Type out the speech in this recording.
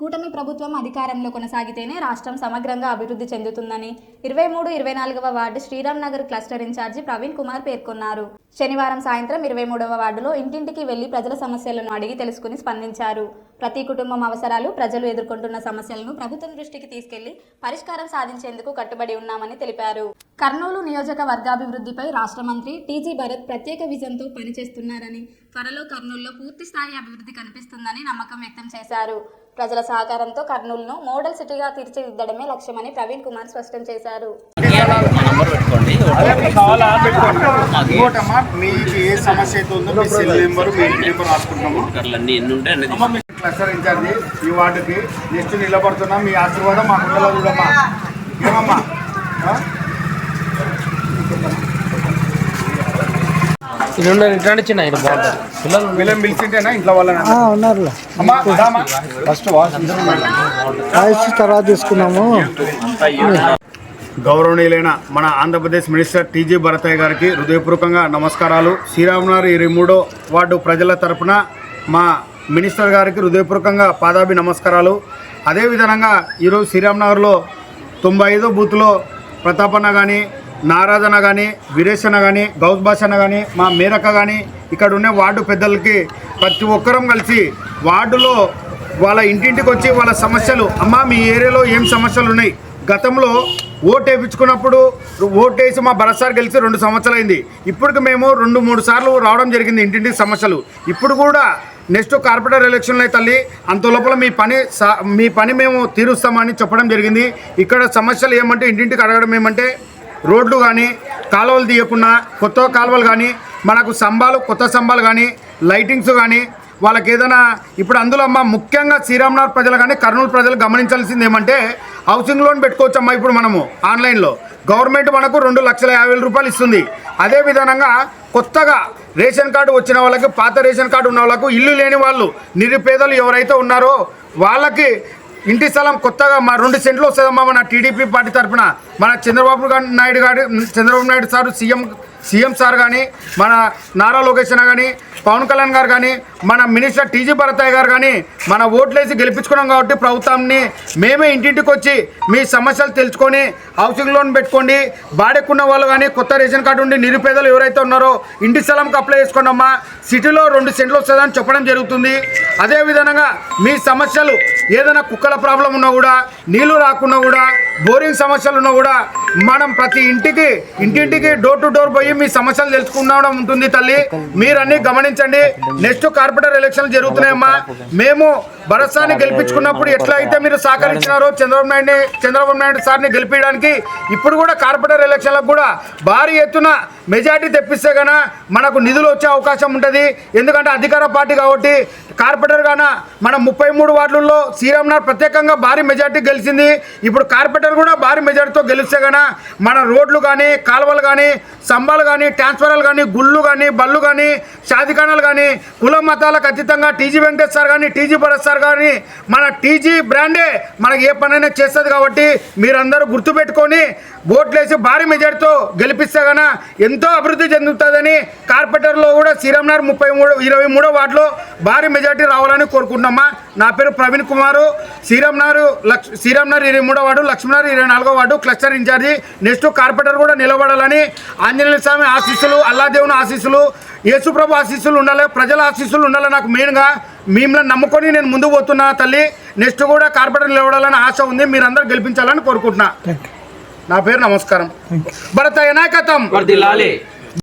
కూటమి ప్రభుత్వం అధికారంలో కొనసాగితేనే రాష్ట్రం సమగ్రంగా అభివృద్ధి చెందుతుందని ఇరవై మూడు ఇరవై నాలుగవ ward Sriram Nagar cluster incharge Praveen Kumar పేర్కొన్నారు. శనివారం సాయంత్రం ఇరవై మూడవ వార్డులో ఇంటింటికి వెళ్ళి ప్రజల సమస్యలను అడిగి తెలుసుకుని స్పందించారు. ప్రతి కుటుంబం అవసరాలు ప్రజలు ఎదుర్కొంటున్న సమస్యలను ప్రభుత్వం దృష్టికి తీసుకెళ్ళి పరిష్కారం సాధించేందుకు కట్టుబడి ఉన్నామని తెలిపారు. కర్నూలు నియోజకవర్గాభివృద్ధిపై రాష్ట్ర మంత్రి టీజీ భరత్ ప్రత్యేక విజన్తో పనిచేస్తున్నారని త్వరలో కర్నూలులో పూర్తి స్థాయి అభివృద్ధి కనిపిస్తుందని నమ్మకం వ్యక్తం చేశారు. ప్రజల సహకారంతో కర్నూలును మోడల్ సిటీగా తీర్చిదిద్దడమే లక్ష్యమని ప్రవీణ్ కుమార్ స్పష్టం చేశారు. మీకు ఏ సమస్య అయితే ఉందో మీ సెల్ నెంబర్ మీ ఇంటి నెంబర్ రాసుకుంటున్నాము అన్ని ఎన్ని ఉంటాయి అనేది అమ్మ మీ క్లస్టర్ ఇన్ఛార్జి ఈ వార్డుకి నెక్స్ట్ నిలబడుతున్నాం మీ ఆశీర్వాదం మాకు ఉండాలి చూడమ్మా ఏమమ్మా? ఇల్లు ఇట్లాంటి చిన్న ఇల్లు బాగుంటుంది పిల్లలు వీళ్ళని పిలిచింటేనా ఇంట్లో వాళ్ళని ఉన్నారు ఫస్ట్ తర్వాత తీసుకున్నాము. గౌరవనీయులైన మన ఆంధ్రప్రదేశ్ మినిస్టర్ టీజీ భరతయ్య గారికి హృదయపూర్వకంగా నమస్కారాలు. శ్రీరామనగర్ ఇరవై మూడో వార్డు ప్రజల తరపున మా మినిస్టర్ గారికి హృదయపూర్వకంగా పాదాభి నమస్కారాలు. అదేవిధంగా ఈరోజు శ్రీరామనగర్లో తొంభై ఐదో బూత్లో ప్రతాపన్న కానీ నారాజన కానీ వీరేశన కానీ గౌస్ భాషన్న కానీ మా మేరక్క కానీ ఇక్కడ ఉన్న వార్డు పెద్దలకి ప్రతి ఒక్కరం కలిసి వార్డులో వాళ్ళ ఇంటింటికి వచ్చి వాళ్ళ సమస్యలు అమ్మ మీ ఏరియాలో ఏం సమస్యలు ఉన్నాయి గతంలో ఓటు వేయించుకున్నప్పుడు ఓటు వేసి మా భరత్సార్ గెలిచి రెండు సంవత్సరాలు అయింది ఇప్పటికి మేము రెండు మూడు సార్లు రావడం జరిగింది ఇంటింటి సమస్యలు. ఇప్పుడు కూడా నెక్స్ట్ కార్పొరేటర్ ఎలక్షన్లో తల్లి అంత లోపల మీ పని మీ పని మేము తీరుస్తామని చెప్పడం జరిగింది. ఇక్కడ సమస్యలు ఏమంటే ఇంటింటికి అడగడం ఏమంటే రోడ్లు కానీ కాలువలు తీయకుండా కొత్త కాలువలు కానీ మనకు స్తంభాలు కొత్త స్తంభాలు కానీ లైటింగ్స్ కానీ వాళ్ళకి ఏదైనా ఇప్పుడు అందులో అమ్మ ముఖ్యంగా శ్రీరామనగర్ ప్రజలు కానీ కర్నూలు ప్రజలు గమనించాల్సింది ఏమంటే హౌసింగ్ లోన్ పెట్టుకోవచ్చమ్మా ఇప్పుడు మనము ఆన్లైన్లో. గవర్నమెంట్ మనకు రెండు లక్షల యాభై వేల రూపాయలు ఇస్తుంది. అదే విధంగా కొత్తగా రేషన్ కార్డు వచ్చిన వాళ్ళకి పాత రేషన్ కార్డు ఉన్న వాళ్ళకు ఇల్లు లేని వాళ్ళు నిరుపేదలు ఎవరైతే ఉన్నారో వాళ్ళకి ఇంటి స్థలం కొత్తగా మా రెండు సెంట్లు వస్తుందమ్మా మన టీడీపీ పార్టీ తరఫున మన చంద్రబాబు నాయుడు గారు Chandrababu Naidu sir CM CM sir కానీ మన నారా లోకేష్ కానీ పవన్ కళ్యాణ్ గారు కానీ మన మినిస్టర్ టీజీ భరతయ్య గారు కానీ మన ఓట్లేసి గెలిపించుకున్నాం కాబట్టి ప్రభుత్వాన్ని మేమే ఇంటింటికి వచ్చి మీ సమస్యలు తెలుసుకొని హౌసింగ్ లోన్ పెట్టుకోండి బాడెక్కున్న వాళ్ళు కానీ కొత్త రేషన్ కార్డు ఉండి నిరుపేదలు ఎవరైతే ఉన్నారో ఇంటి స్థలంకి అప్లై చేసుకోండమ్మా సిటీలో రెండు సెంట్లు వస్తుందని చెప్పడం జరుగుతుంది. అదే విధంగా మీ సమస్యలు ఏదైనా కుక్కల ప్రాబ్లం ఉన్నా కూడా నీళ్ళు రాకున్నా కూడా బోరింగ్ సమస్యలను కూడా మనం ప్రతి ఇంటికి ఇంటింటికి డోర్ టు డోర్ పోయి మీ సమస్యలు తెలుసుకునడం ఉంటుంది తల్లి. మీరన్నీ గమనించండి. నెక్స్ట్ కార్పొరేటర్ ఎలక్షన్లు జరుగుతున్నాయమ్మా. మేము భరత్సాన్ని గెలిపించుకున్నప్పుడు ఎట్లా అయితే మీరు సహకరించినారో చంద్రబాబు నాయుడు చంద్రబాబు నాయుడు సార్ని గెలిపించడానికి ఇప్పుడు కూడా కార్పొరేటర్ ఎలక్షన్లకు కూడా భారీ ఎత్తున మెజార్టీ తెప్పిస్తే గన మనకు నిధులు వచ్చే అవకాశం ఉంటుంది. ఎందుకంటే అధికార పార్టీ కాబట్టి కార్పొరేటర్ గాన మన ముప్పై మూడు వార్డుల్లో శ్రీరామ్నాథ్ ప్రత్యేకంగా భారీ మెజార్టీ గెలిచింది. ఇప్పుడు కార్పొరేటర్ కూడా భారీ మెజార్టీతో గెలిస్తే గన మన రోడ్లు కానీ కాలువలు కానీ స్తంభాలు కానీ ట్రాన్స్ఫరాలు కానీ గుళ్ళు కానీ బళ్ళు కానీ షాదిఖానాలు కానీ కుల మతాలకు అతీతంగా టీజీ వెంకటేష్ సార్ కానీ టీజీ భరత్ సార్ కానీ మన టీజీ బ్రాండే మనకి ఏ పనైనా చేస్తుంది కాబట్టి మీరందరూ గుర్తుపెట్టుకొని ఓట్లేసి భారీ మెజార్టీతో గెలిపిస్తే గన ఎంతో అభివృద్ధి చెందుతుందని కార్పొరేటర్లో కూడా శ్రీరామ్నగర్ ముప్పై మూడు ఇరవై మూడో వార్డులో భారీ మెజార్టీ రావాలని కోరుకుంటున్నామా? నా పేరు ప్రవీణ్ కుమారు. శ్రీరామ్నగర్ లక్ష్ శ్రీరామ్నగర్ ఇరవై మూడో వార్డు లక్ష్మీనగర్ ఇరవై నాలుగో ward cluster incharge. Next corporator కూడా నిలబడాలని ఆంజనేయ స్వామి ఆశీస్సులు అల్లాదేవుని ఆశీస్సులు యేసుప్రభు ఆశీస్సులు ఉండాలి ప్రజల ఆశీస్సులు ఉండాలి నాకు మెయిన్గా. మిమ్మల్ని నమ్ముకొని నేను ముందుకు పోతున్నా తల్లి. నెక్స్ట్ కూడా కార్పొరేటర్ నిలబడాలని ఆశ ఉంది. మీరందరూ గెలిపించాలని కోరుకుంటున్నా. నా పేరు నమస్కారం. భరత వర్దిల్లాలి.